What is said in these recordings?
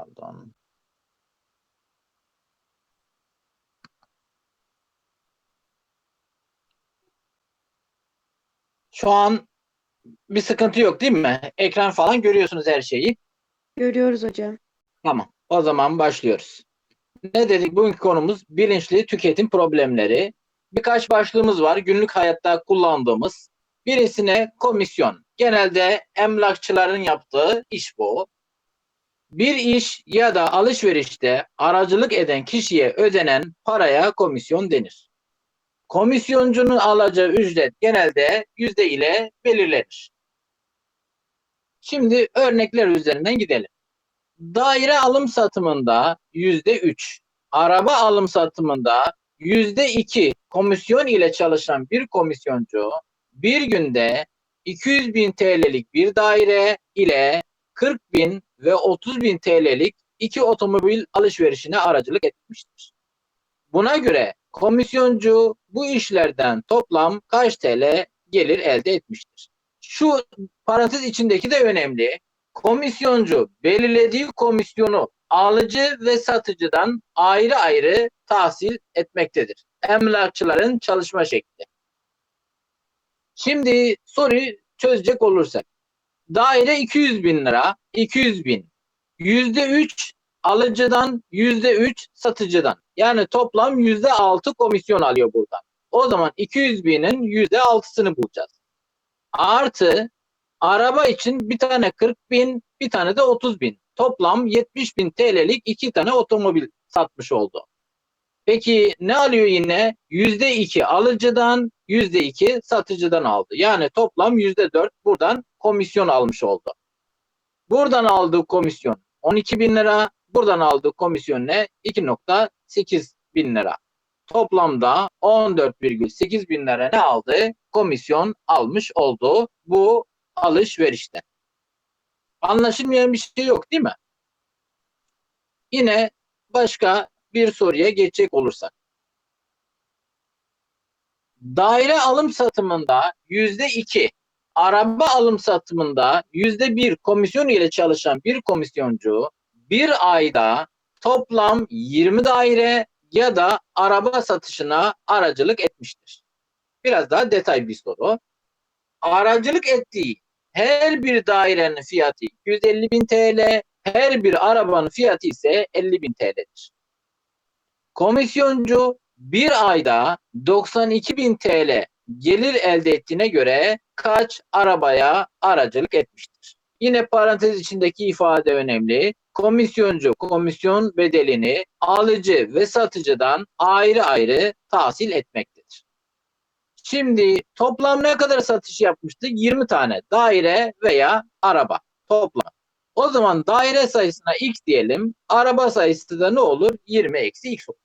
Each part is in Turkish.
Pardon. Şu an bir sıkıntı yok değil mi? Ekran falan görüyorsunuz her şeyi. Görüyoruz hocam. Tamam. O zaman başlıyoruz. Ne dedik? Bugünkü konumuz bilinçli tüketim problemleri. Birkaç başlığımız var. Günlük hayatta kullandığımız. Birisine komisyon. Genelde emlakçıların yaptığı iş bu. Bir iş ya da alışverişte aracılık eden kişiye ödenen paraya komisyon denir. Komisyoncunun alacağı ücret genelde yüzde ile belirlenir. Şimdi örnekler üzerinden gidelim. Daire alım satımında yüzde üç, araba alım satımında yüzde iki komisyon ile çalışan bir komisyoncu bir günde 200 bin TL'lik bir daire ile 40 bin ve 30 bin TL'lik iki otomobil alışverişine aracılık etmiştir. Buna göre komisyoncu bu işlerden toplam kaç TL gelir elde etmiştir? Şu parantez içindeki de önemli. Komisyoncu belirlediği komisyonu alıcı ve satıcıdan ayrı ayrı tahsil etmektedir. Emlakçıların çalışma şekli. Şimdi soruyu çözecek olursak. Daire 200 bin lira, 200 bin. Yüzde üç alıcıdan, yüzde üç satıcıdan. Yani toplam yüzde altı komisyon alıyor buradan. O zaman 200 binin yüzde altısını bulacağız. Artı araba için bir tane 40 bin, bir tane de 30 bin. Toplam 70 bin TL'lik iki tane otomobil satmış oldu. Peki ne alıyor yine? Yüzde iki alıcıdan, yüzde iki satıcıdan aldı. Yani toplam yüzde dört buradan komisyon almış oldu. Buradan aldığı komisyon 12 bin lira, buradan aldığı komisyon ne? 2.8 bin lira. Toplamda 14,8 bin lira ne aldı? Komisyon almış oldu bu alışverişte. Anlaşılmayan bir şey yok değil mi? Yine başka bir soruya geçecek olursak. Daire alım satımında yüzde iki, araba alım satımında yüzde bir komisyon ile çalışan bir komisyoncu bir ayda toplam 20 daire ya da araba satışına aracılık etmiştir. Biraz daha detay bir soru. Aracılık ettiği her bir dairenin fiyatı 250 bin TL, her bir arabanın fiyatı ise 50 bin TL'dir. Komisyoncu bir ayda 92 bin TL gelir elde ettiğine göre kaç arabaya aracılık etmiştir? Yine parantez içindeki ifade önemli. Komisyoncu komisyon bedelini alıcı ve satıcıdan ayrı ayrı tahsil etmektedir. Şimdi toplam ne kadar satış yapmıştı? 20 tane daire veya araba toplam. O zaman daire sayısına x diyelim. Araba sayısı da ne olur? 20 eksi x olur.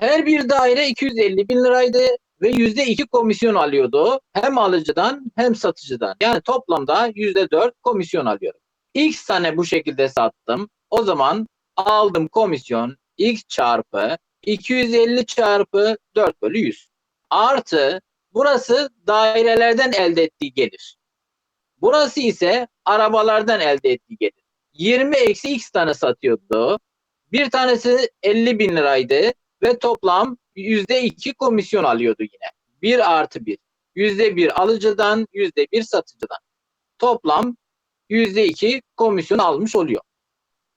Her bir daire 250 bin liraydı ve yüzde iki komisyon alıyordu. Hem alıcıdan hem satıcıdan. Yani toplamda yüzde dört komisyon alıyorum. X tane bu şekilde sattım. O zaman aldım komisyon x çarpı 250 çarpı 4 bölü 100. Artı burası dairelerden elde ettiği gelir. Burası ise arabalardan elde ettiği gelir. 20 eksi x tane satıyordu. Bir tanesi 50 bin liraydı ve toplam yüzde iki komisyon alıyordu yine. Bir artı bir. Yüzde bir alıcıdan, yüzde bir satıcıdan. Toplam yüzde iki komisyon almış oluyor.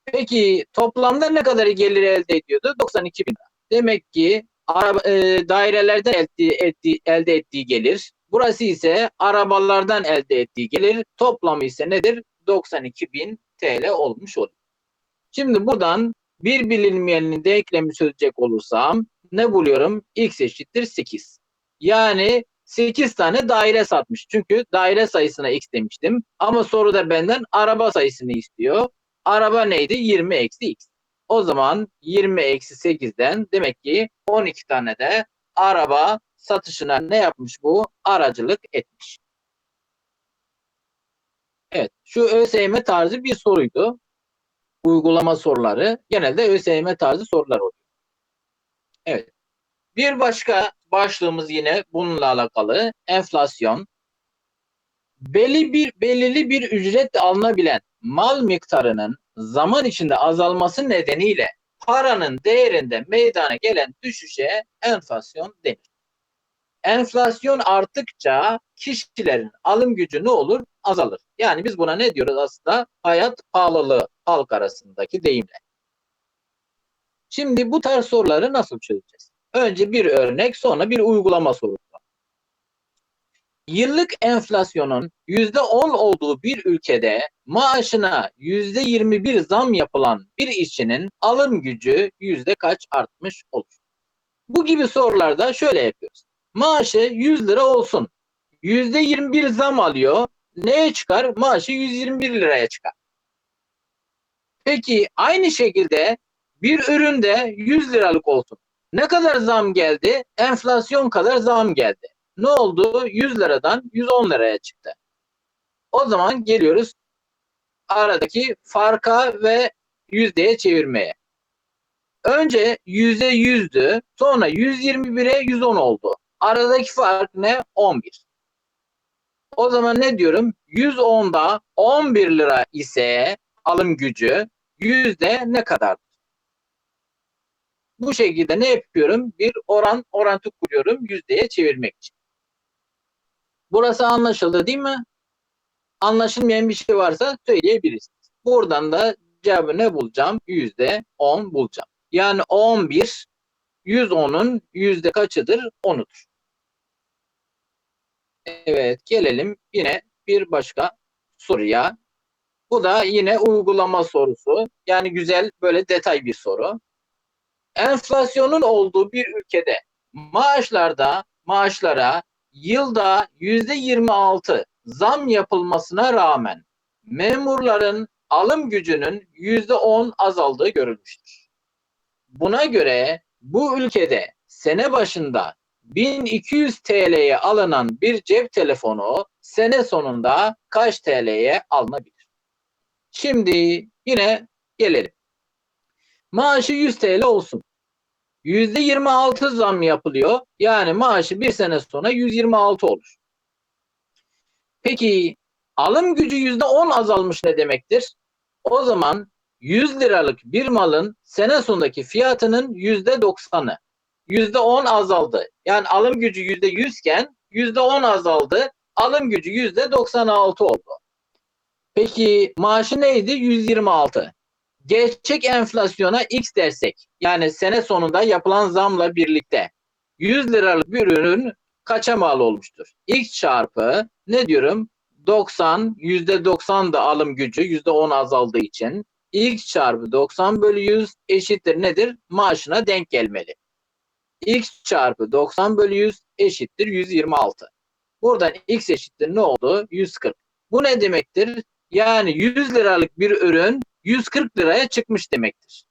Peki toplamda ne kadar gelir elde ediyordu? 92 bin. Demek ki araba, e, dairelerden elde ettiği, elde ettiği gelir. Burası ise arabalardan elde ettiği gelir. Toplamı ise nedir? 92 bin TL olmuş oluyor. Şimdi buradan bir bilinmeyenin denklemi çözecek olursam ne buluyorum? X eşittir 8. Yani 8 tane daire satmış. Çünkü daire sayısına X demiştim. Ama soruda benden araba sayısını istiyor. Araba neydi? 20 eksi X. O zaman 20 eksi 8'den demek ki 12 tane de araba satışına ne yapmış bu? Aracılık etmiş. Evet. Şu ÖSYM tarzı bir soruydu uygulama soruları genelde ÖSYM tarzı sorular oluyor. Evet. Bir başka başlığımız yine bununla alakalı enflasyon. belli bir belirli bir ücretle alınabilen mal miktarının zaman içinde azalması nedeniyle paranın değerinde meydana gelen düşüşe enflasyon denir. Enflasyon arttıkça kişilerin alım gücü ne olur? Azalır. Yani biz buna ne diyoruz aslında? Hayat pahalılığı halk arasındaki deyimle. Şimdi bu tarz soruları nasıl çözeceğiz? Önce bir örnek sonra bir uygulama sorusu. Yıllık enflasyonun %10 olduğu bir ülkede maaşına %21 zam yapılan bir işçinin alım gücü yüzde kaç artmış olur? Bu gibi sorularda şöyle yapıyoruz. Maaşı 100 lira olsun. %21 zam alıyor. Neye çıkar? Maaşı 121 liraya çıkar. Peki aynı şekilde bir üründe 100 liralık olsun. Ne kadar zam geldi? Enflasyon kadar zam geldi. Ne oldu? 100 liradan 110 liraya çıktı. O zaman geliyoruz aradaki farka ve yüzdeye çevirmeye. Önce yüzde yüzdü, sonra 121'e 110 oldu. Aradaki fark ne? 11. O zaman ne diyorum? 110'da 11 lira ise alım gücü yüzde ne kadardır? Bu şekilde ne yapıyorum? Bir oran orantı kuruyorum yüzdeye çevirmek için. Burası anlaşıldı değil mi? Anlaşılmayan bir şey varsa söyleyebilirsiniz. Buradan da cevabı ne bulacağım? Yüzde 10 bulacağım. Yani 11 110'un yüzde kaçıdır? 10'udur. Evet gelelim yine bir başka soruya. Bu da yine uygulama sorusu. Yani güzel böyle detay bir soru. Enflasyonun olduğu bir ülkede maaşlarda maaşlara yılda yüzde 26 zam yapılmasına rağmen memurların alım gücünün yüzde 10 azaldığı görülmüştür. Buna göre bu ülkede sene başında 1200 TL'ye alınan bir cep telefonu sene sonunda kaç TL'ye alınabilir? Şimdi yine gelelim. Maaşı 100 TL olsun. %26 zam yapılıyor. Yani maaşı bir sene sonra 126 olur. Peki alım gücü %10 azalmış ne demektir? O zaman 100 liralık bir malın sene sonundaki fiyatının %90'ı. %10 azaldı. Yani alım gücü %100 iken %10 azaldı. Alım gücü %96 oldu. Peki maaşı neydi? 126. Gerçek enflasyona X dersek yani sene sonunda yapılan zamla birlikte 100 liralık bir ürün kaça mal olmuştur? X çarpı ne diyorum? 90, %90 da alım gücü %10 azaldığı için x çarpı 90 bölü 100 eşittir nedir? Maaşına denk gelmeli. x çarpı 90 bölü 100 eşittir 126. Buradan x eşittir ne oldu? 140. Bu ne demektir? Yani 100 liralık bir ürün 140 liraya çıkmış demektir.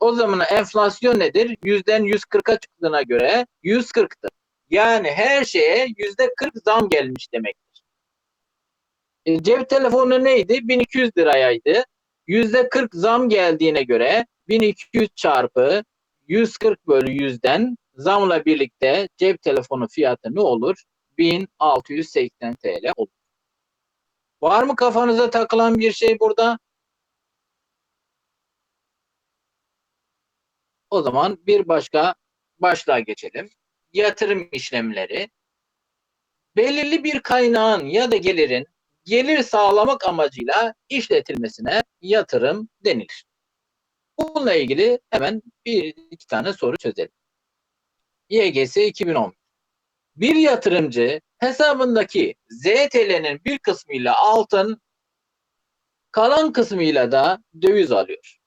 O zaman enflasyon nedir? 100'den 140'a çıktığına göre 140'tır. Yani her şeye %40 zam gelmiş demektir. E, cep telefonu neydi? 1200 lirayaydı. %40 zam geldiğine göre 1200 çarpı 140 bölü 100'den zamla birlikte cep telefonu fiyatı ne olur? 1680 TL olur. Var mı kafanıza takılan bir şey burada? O zaman bir başka başlığa geçelim. Yatırım işlemleri. Belirli bir kaynağın ya da gelirin gelir sağlamak amacıyla işletilmesine yatırım denilir. Bununla ilgili hemen bir iki tane soru çözelim. YGS 2010. Bir yatırımcı hesabındaki ZTL'nin bir kısmıyla altın, kalan kısmıyla da döviz alıyor.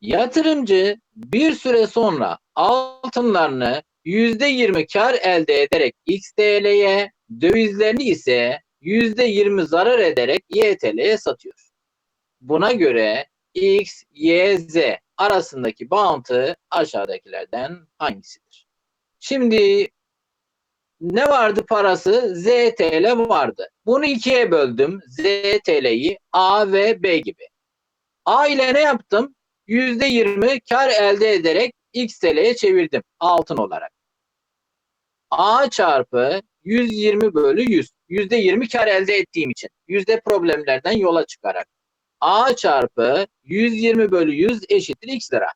Yatırımcı bir süre sonra altınlarını %20 kar elde ederek XTL'ye, dövizlerini ise %20 zarar ederek YTL'ye satıyor. Buna göre X, Y, Z arasındaki bağıntı aşağıdakilerden hangisidir? Şimdi ne vardı parası? ZTL vardı. Bunu ikiye böldüm. ZTL'yi A ve B gibi. A ile ne yaptım? %20 kar elde ederek XTL'ye çevirdim altın olarak. A çarpı 120 bölü 100 yüzde yirmi kar elde ettiğim için yüzde problemlerden yola çıkarak A çarpı 120 bölü 100 eşittir x lira.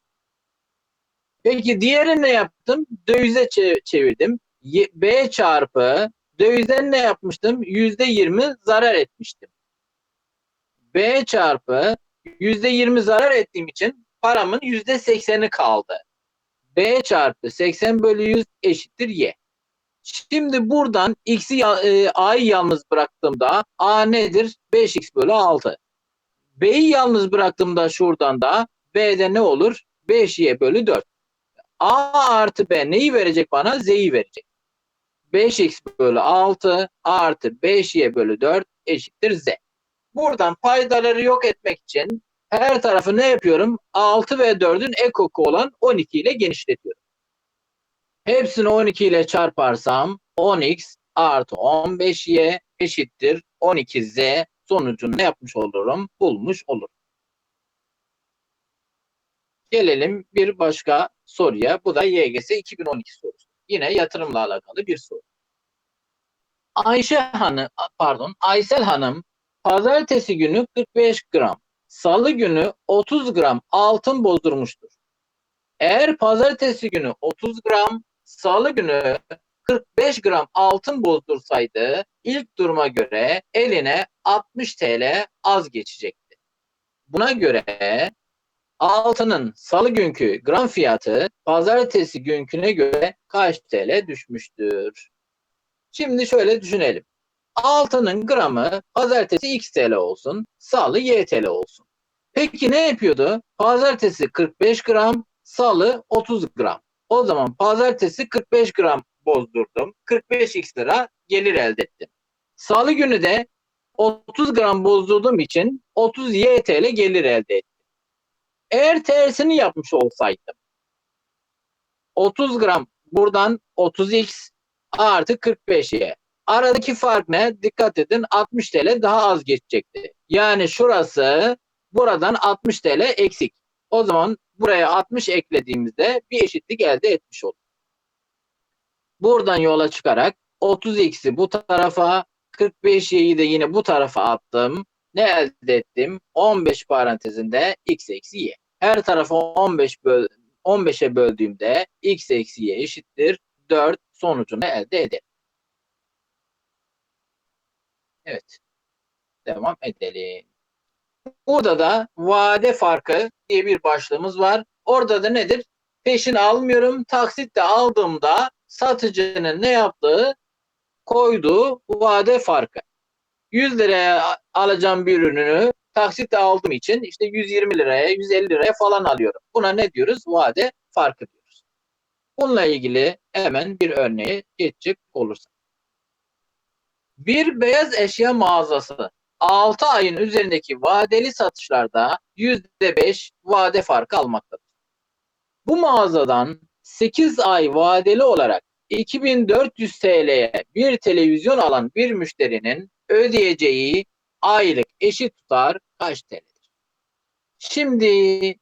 Peki diğerini ne yaptım? Dövize çe- çevirdim. B çarpı dövizden ne yapmıştım? Yüzde yirmi zarar etmiştim. B çarpı yüzde yirmi zarar ettiğim için paramın yüzde sekseni kaldı. B çarpı 80 bölü 100 eşittir Y. Şimdi buradan x'i e, a'yı yalnız bıraktığımda a nedir? 5x bölü 6. B'yi yalnız bıraktığımda şuradan da B'de ne olur? 5y bölü 4. A artı B neyi verecek bana? Z'yi verecek. 5x bölü 6 artı 5y bölü 4 eşittir Z. Buradan paydaları yok etmek için her tarafı ne yapıyorum? 6 ve 4'ün ekoku olan 12 ile genişletiyorum. Hepsini 12 ile çarparsam 10x artı 15y eşittir 12z sonucunu ne yapmış olurum? Bulmuş olurum. Gelelim bir başka soruya. Bu da YGS 2012 sorusu. Yine yatırımla alakalı bir soru. Ayşe Hanım, pardon, Aysel Hanım pazartesi günü 45 gram, salı günü 30 gram altın bozdurmuştur. Eğer pazartesi günü 30 gram, salı günü 45 gram altın bozdursaydı ilk duruma göre eline 60 TL az geçecekti. Buna göre altının salı günkü gram fiyatı pazartesi günküne göre kaç TL düşmüştür? Şimdi şöyle düşünelim. Altının gramı pazartesi x TL olsun, salı y TL olsun. Peki ne yapıyordu? Pazartesi 45 gram, salı 30 gram. O zaman pazartesi 45 gram bozdurdum. 45 x lira gelir elde ettim. Salı günü de 30 gram bozdurduğum için 30 y TL gelir elde ettim. Eğer tersini yapmış olsaydım 30 gram buradan 30x artı 45y. Aradaki fark ne? Dikkat edin 60 TL daha az geçecekti. Yani şurası buradan 60 TL eksik. O zaman buraya 60 eklediğimizde bir eşitlik elde etmiş olduk. Buradan yola çıkarak 30x'i bu tarafa 45y'yi de yine bu tarafa attım. Ne elde ettim? 15 parantezinde x eksi y. Her tarafı 15 böl 15'e böldüğümde x eksi y eşittir 4 sonucunu elde ederim. Evet. Devam edelim. Burada da vade farkı diye bir başlığımız var. Orada da nedir? Peşin almıyorum. Taksitle aldığımda satıcının ne yaptığı koyduğu vade farkı. 100 liraya alacağım bir ürünü taksitle aldığım için işte 120 liraya, 150 liraya falan alıyorum. Buna ne diyoruz? Vade farkı diyoruz. Bununla ilgili hemen bir örneğe geçecek olursak. Bir beyaz eşya mağazası 6 ayın üzerindeki vadeli satışlarda %5 vade farkı almaktadır. Bu mağazadan 8 ay vadeli olarak 2400 TL'ye bir televizyon alan bir müşterinin ödeyeceği aylık eşit tutar kaç TL'dir? Şimdi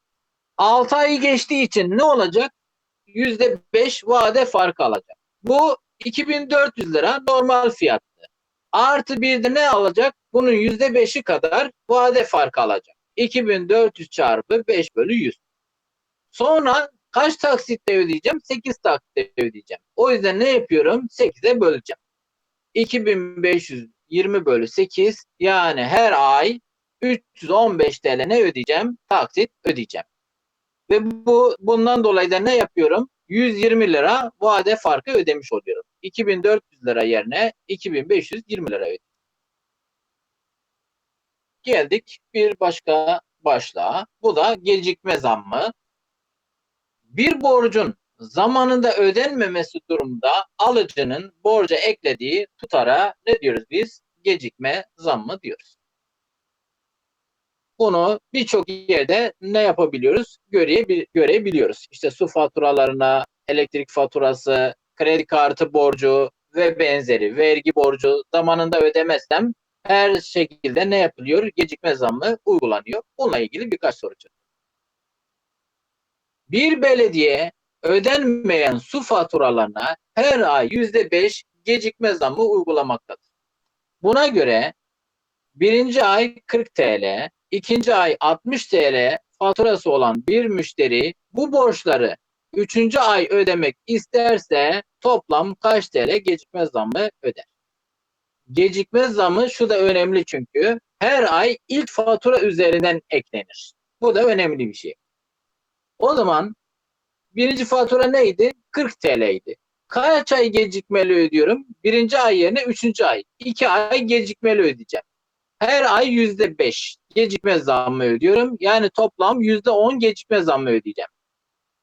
6 ayı geçtiği için ne olacak? %5 vade farkı alacak. Bu 2400 lira normal fiyattı. Artı bir de ne alacak? Bunun %5'i kadar vade farkı alacak. 2400 çarpı 5 bölü 100. Sonra kaç taksitle ödeyeceğim? 8 taksitle ödeyeceğim. O yüzden ne yapıyorum? 8'e böleceğim. 2520 bölü 8 yani her ay 315 TL ne ödeyeceğim? Taksit ödeyeceğim. Ve bu bundan dolayı da ne yapıyorum? 120 lira vade farkı ödemiş oluyorum. 2400 lira yerine 2520 lira ödedim. Geldik bir başka başlığa. Bu da gecikme zammı. Bir borcun zamanında ödenmemesi durumunda alıcının borca eklediği tutara ne diyoruz biz? Gecikme zammı diyoruz. Bunu birçok yerde ne yapabiliyoruz? Görebil görebiliyoruz. İşte su faturalarına, elektrik faturası, kredi kartı borcu ve benzeri vergi borcu zamanında ödemezsem her şekilde ne yapılıyor? Gecikme zammı uygulanıyor. Bununla ilgili birkaç soru. Bir belediye ödenmeyen su faturalarına her ay yüzde beş gecikme zammı uygulamaktadır. Buna göre birinci ay 40 TL, ikinci ay 60 TL faturası olan bir müşteri bu borçları üçüncü ay ödemek isterse toplam kaç TL gecikme zammı öder? Gecikme zammı şu da önemli çünkü her ay ilk fatura üzerinden eklenir. Bu da önemli bir şey. O zaman birinci fatura neydi? 40 TL'ydi. Kaç ay gecikmeli ödüyorum? Birinci ay yerine üçüncü ay. İki ay gecikmeli ödeyeceğim. Her ay yüzde beş gecikme zammı ödüyorum. Yani toplam yüzde on gecikme zammı ödeyeceğim.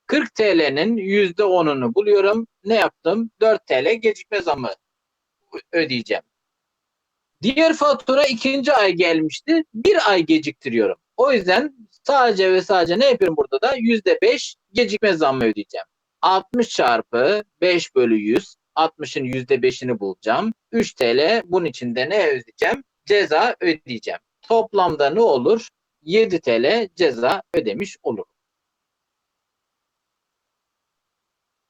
40 TL'nin yüzde onunu buluyorum. Ne yaptım? 4 TL gecikme zammı ödeyeceğim. Diğer fatura ikinci ay gelmişti. Bir ay geciktiriyorum. O yüzden sadece ve sadece ne yapıyorum burada da? Yüzde beş gecikme zammı ödeyeceğim. 60 çarpı 5 bölü 100. 60'ın yüzde beşini bulacağım. 3 TL bunun içinde ne ödeyeceğim? Ceza ödeyeceğim. Toplamda ne olur? 7 TL ceza ödemiş olur.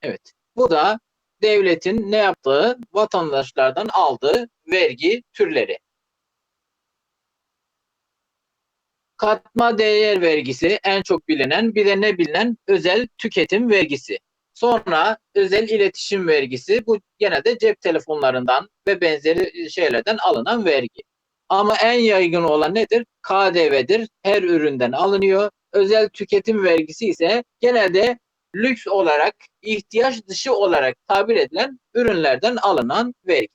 Evet. Bu da devletin ne yaptığı vatandaşlardan aldığı vergi türleri. Katma değer vergisi en çok bilinen bir de ne bilinen özel tüketim vergisi. Sonra özel iletişim vergisi bu genelde cep telefonlarından ve benzeri şeylerden alınan vergi. Ama en yaygın olan nedir? KDV'dir. Her üründen alınıyor. Özel tüketim vergisi ise genelde lüks olarak, ihtiyaç dışı olarak tabir edilen ürünlerden alınan vergi.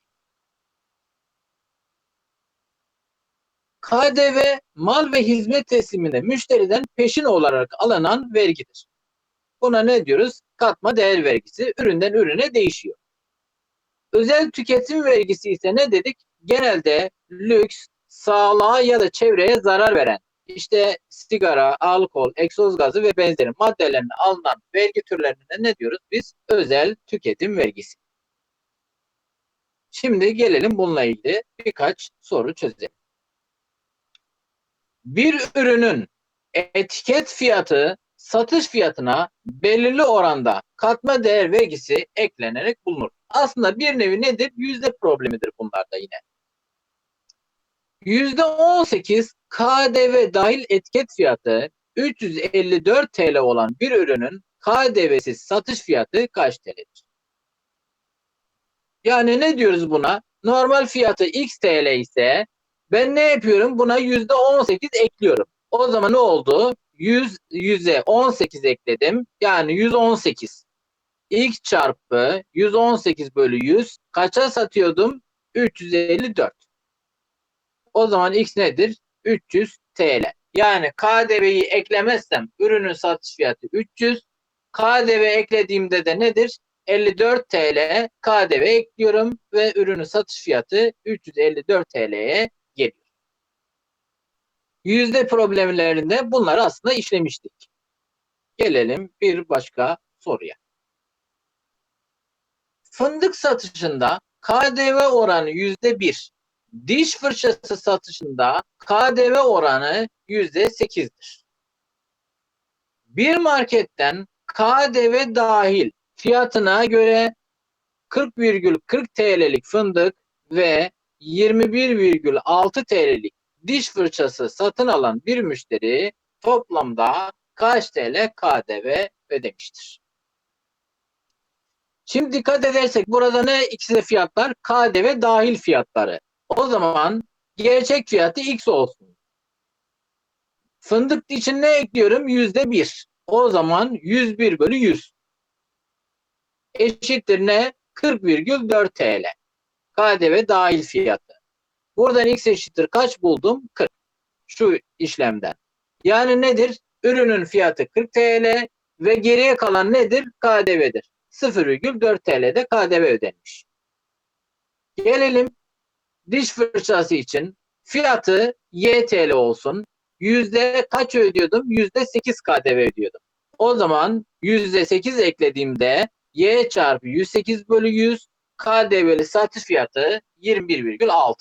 KDV mal ve hizmet tesliminde müşteriden peşin olarak alınan vergidir. Buna ne diyoruz? Katma değer vergisi üründen ürüne değişiyor. Özel tüketim vergisi ise ne dedik? Genelde lüks, sağlığa ya da çevreye zarar veren, işte sigara, alkol, egzoz gazı ve benzeri maddelerine alınan vergi türlerine ne diyoruz? Biz özel tüketim vergisi. Şimdi gelelim bununla ilgili birkaç soru çözelim. Bir ürünün etiket fiyatı satış fiyatına belirli oranda katma değer vergisi eklenerek bulunur. Aslında bir nevi nedir? Yüzde problemidir bunlarda yine. Yüzde 18 KDV dahil etiket fiyatı 354 TL olan bir ürünün KDV'siz satış fiyatı kaç TL'dir? Yani ne diyoruz buna? Normal fiyatı X TL ise ben ne yapıyorum? Buna yüzde 18 ekliyorum. O zaman ne oldu? 100 yüze 18 ekledim. Yani 118. X çarpı 118 bölü 100 kaça satıyordum? 354. O zaman X nedir? 300 TL. Yani KDV'yi eklemezsem ürünün satış fiyatı 300. KDV eklediğimde de nedir? 54 TL KDV ekliyorum ve ürünün satış fiyatı 354 TL'ye geliyor. Yüzde problemlerinde bunları aslında işlemiştik. Gelelim bir başka soruya. Fındık satışında KDV oranı yüzde bir. Diş fırçası satışında KDV oranı yüzde sekizdir. Bir marketten KDV dahil fiyatına göre 40,40 TL'lik fındık ve 21,6 TL'lik diş fırçası satın alan bir müşteri toplamda kaç TL KDV ödemiştir? Şimdi dikkat edersek burada ne ikisi de fiyatlar? KDV dahil fiyatları. O zaman gerçek fiyatı X olsun. Fındık için ne ekliyorum? Yüzde bir. O zaman 101 bölü 100. Eşittir ne? 40,4 TL. KDV dahil fiyatı. Buradan X eşittir kaç buldum? 40. Şu işlemden. Yani nedir? Ürünün fiyatı 40 TL ve geriye kalan nedir? KDV'dir. 0,4 TL'de KDV ödenmiş. Gelelim diş fırçası için fiyatı Y TL olsun. Yüzde kaç ödüyordum? Yüzde 8 KDV ödüyordum. O zaman yüzde 8 eklediğimde Y çarpı 108 bölü 100 KDV'li satış fiyatı 21,6.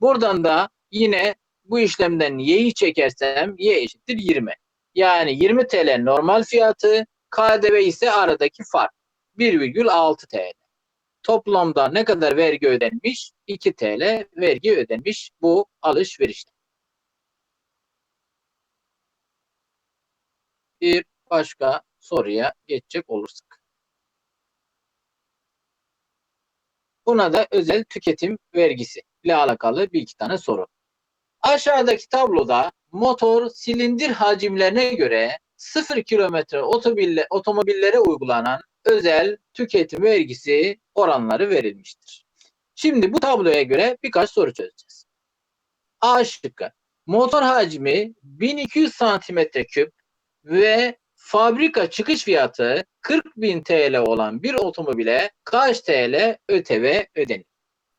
Buradan da yine bu işlemden Y'yi çekersem Y eşittir 20. Yani 20 TL normal fiyatı, KDV ise aradaki fark 1,6 TL. Toplamda ne kadar vergi ödenmiş? 2 TL vergi ödenmiş bu alışverişte. Bir başka soruya geçecek olursak. Buna da özel tüketim vergisi ile alakalı bir iki tane soru. Aşağıdaki tabloda motor silindir hacimlerine göre 0 kilometre otomobille, otomobillere uygulanan özel tüketim vergisi oranları verilmiştir. Şimdi bu tabloya göre birkaç soru çözeceğiz. A şıkkı. Motor hacmi 1200 santimetre küp ve fabrika çıkış fiyatı 40.000 TL olan bir otomobile kaç TL ÖTV ödenir?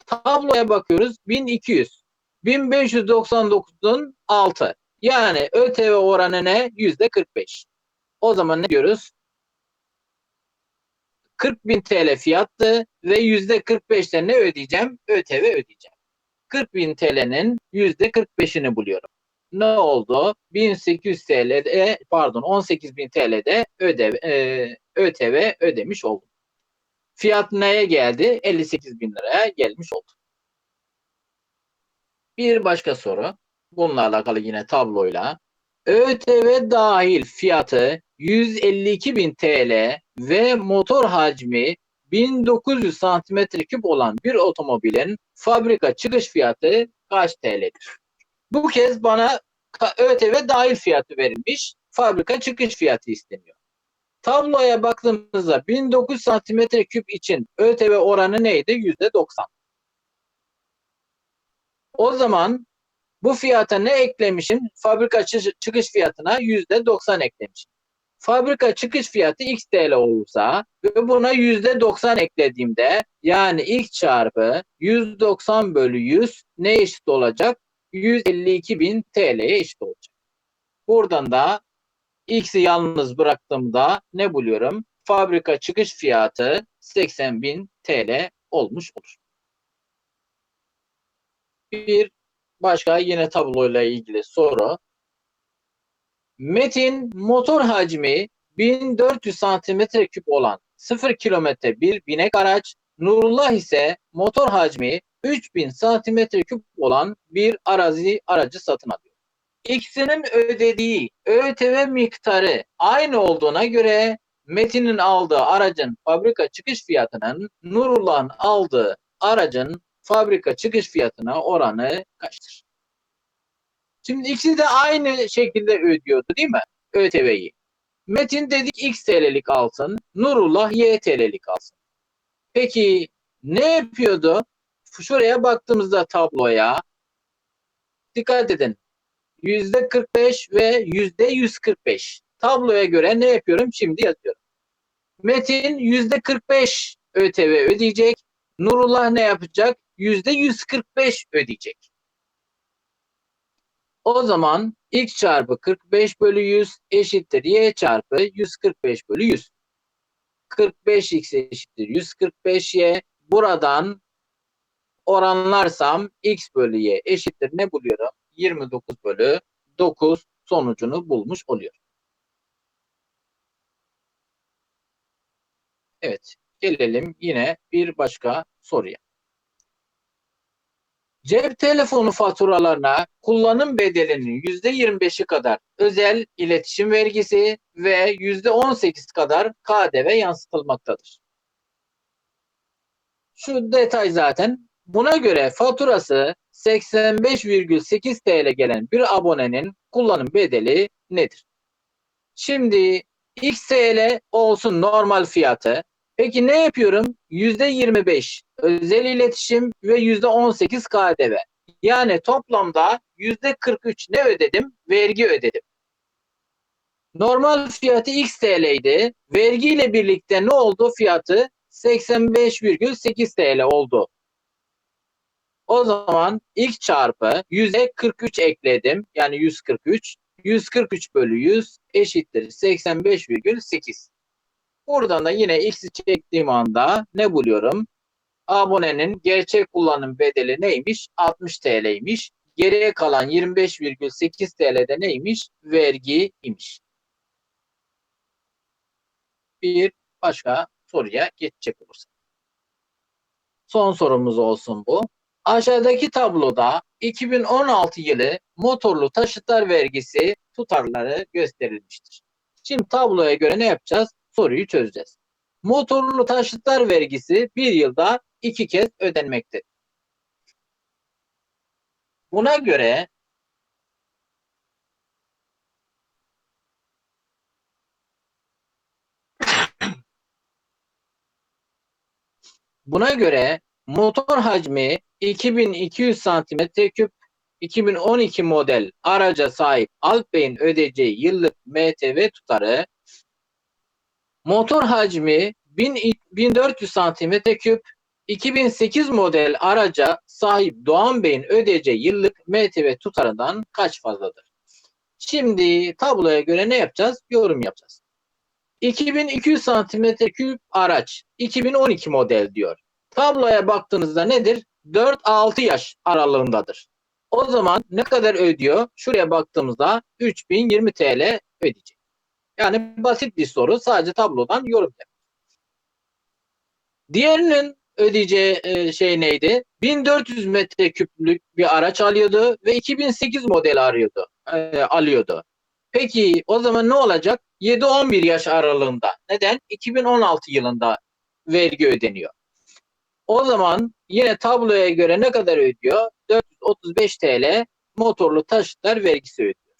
Tabloya bakıyoruz 1200. 1599'un 6. Yani ÖTV oranı ne? %45. O zaman ne diyoruz? 40.000 TL fiyattı ve %45'te ne ödeyeceğim? ÖTV ödeyeceğim. 40.000 TL'nin %45'ini buluyorum. Ne oldu? 1800 TL'de pardon 18.000 TL'de ödev, e, ÖTV ödemiş oldum. Fiyat neye geldi? 58.000 liraya gelmiş oldu. Bir başka soru. Bununla alakalı yine tabloyla. ÖTV dahil fiyatı 152.000 TL ve motor hacmi 1900 santimetre küp olan bir otomobilin fabrika çıkış fiyatı kaç TL'dir? Bu kez bana ÖTV dahil fiyatı verilmiş. Fabrika çıkış fiyatı isteniyor. Tabloya baktığımızda 1900 santimetre küp için ÖTV oranı neydi? %90. O zaman bu fiyata ne eklemişim? Fabrika çıkış fiyatına %90 eklemişim. Fabrika çıkış fiyatı x TL olursa ve buna %90 eklediğimde yani x çarpı 190 bölü 100 ne eşit olacak? 152 bin TL'ye eşit olacak. Buradan da x'i yalnız bıraktığımda ne buluyorum? Fabrika çıkış fiyatı 80 bin TL olmuş olur. Bir başka yine tabloyla ilgili soru. Metin motor hacmi 1400 santimetre küp olan 0 kilometre bir binek araç. Nurullah ise motor hacmi 3000 santimetre küp olan bir arazi aracı satın alıyor. İkisinin ödediği ÖTV miktarı aynı olduğuna göre Metin'in aldığı aracın fabrika çıkış fiyatının Nurullah'ın aldığı aracın fabrika çıkış fiyatına oranı kaçtır? Şimdi ikisi de aynı şekilde ödüyordu değil mi? ÖTV'yi. Metin dedik X TL'lik alsın. Nurullah Y TL'lik alsın. Peki ne yapıyordu? Şuraya baktığımızda tabloya dikkat edin. Yüzde 45 ve yüzde 145. Tabloya göre ne yapıyorum? Şimdi yazıyorum. Metin yüzde 45 ÖTV ödeyecek. Nurullah ne yapacak? Yüzde 145 ödeyecek. O zaman x çarpı 45 bölü 100 eşittir y çarpı 145 bölü 100. 45x eşittir 145y. Buradan oranlarsam x bölü y eşittir ne buluyorum? 29 bölü 9 sonucunu bulmuş oluyor. Evet, gelelim yine bir başka soruya. Cep telefonu faturalarına kullanım bedelinin %25'i kadar özel iletişim vergisi ve %18 kadar KDV yansıtılmaktadır. Şu detay zaten. Buna göre faturası 85,8 TL gelen bir abonenin kullanım bedeli nedir? Şimdi X TL olsun normal fiyatı. Peki ne yapıyorum? %25 özel iletişim ve %18 KDV. Yani toplamda %43 ne ödedim? Vergi ödedim. Normal fiyatı X TL'ydi. Vergiyle birlikte ne oldu? Fiyatı 85,8 TL oldu. O zaman X çarpı %43 ekledim. Yani 143. 143 bölü 100 eşittir 85,8. Buradan da yine x'i çektiğim anda ne buluyorum? Abonenin gerçek kullanım bedeli neymiş? 60 TL'ymiş. Geriye kalan 25,8 TL'de neymiş? Vergi imiş. Bir başka soruya geçecek olursak. Son sorumuz olsun bu. Aşağıdaki tabloda 2016 yılı motorlu taşıtlar vergisi tutarları gösterilmiştir. Şimdi tabloya göre ne yapacağız? Soruyu çözeceğiz. Motorlu taşıtlar vergisi bir yılda iki kez ödenmektedir. Buna göre Buna göre motor hacmi 2200 santimetre küp 2012 model araca sahip Alpbey'in ödeyeceği yıllık MTV tutarı motor hacmi 1000 1400 santimetre küp 2008 model araca sahip Doğan Bey'in ödeyeceği yıllık MTV tutarından kaç fazladır? Şimdi tabloya göre ne yapacağız? Yorum yapacağız. 2200 santimetre küp araç 2012 model diyor. Tabloya baktığınızda nedir? 4-6 yaş aralığındadır. O zaman ne kadar ödüyor? Şuraya baktığımızda 3020 TL ödeyecek. Yani basit bir soru. Sadece tablodan yorum yap. Diğerinin ödeyeceği e, şey neydi? 1400 metreküplük bir araç alıyordu ve 2008 model arıyordu, e, alıyordu. Peki o zaman ne olacak? 7-11 yaş aralığında. Neden? 2016 yılında vergi ödeniyor. O zaman yine tabloya göre ne kadar ödüyor? 435 TL motorlu taşıtlar vergisi ödüyor.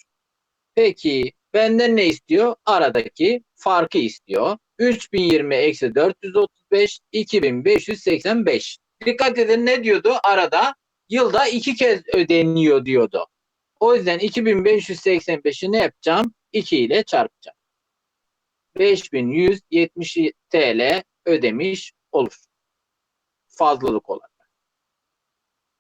Peki benden ne istiyor? Aradaki farkı istiyor. 3020 eksi 435 2585. Dikkat edin ne diyordu? Arada yılda iki kez ödeniyor diyordu. O yüzden 2585'i ne yapacağım? 2 ile çarpacağım. 5170 TL ödemiş olur. Fazlalık olarak.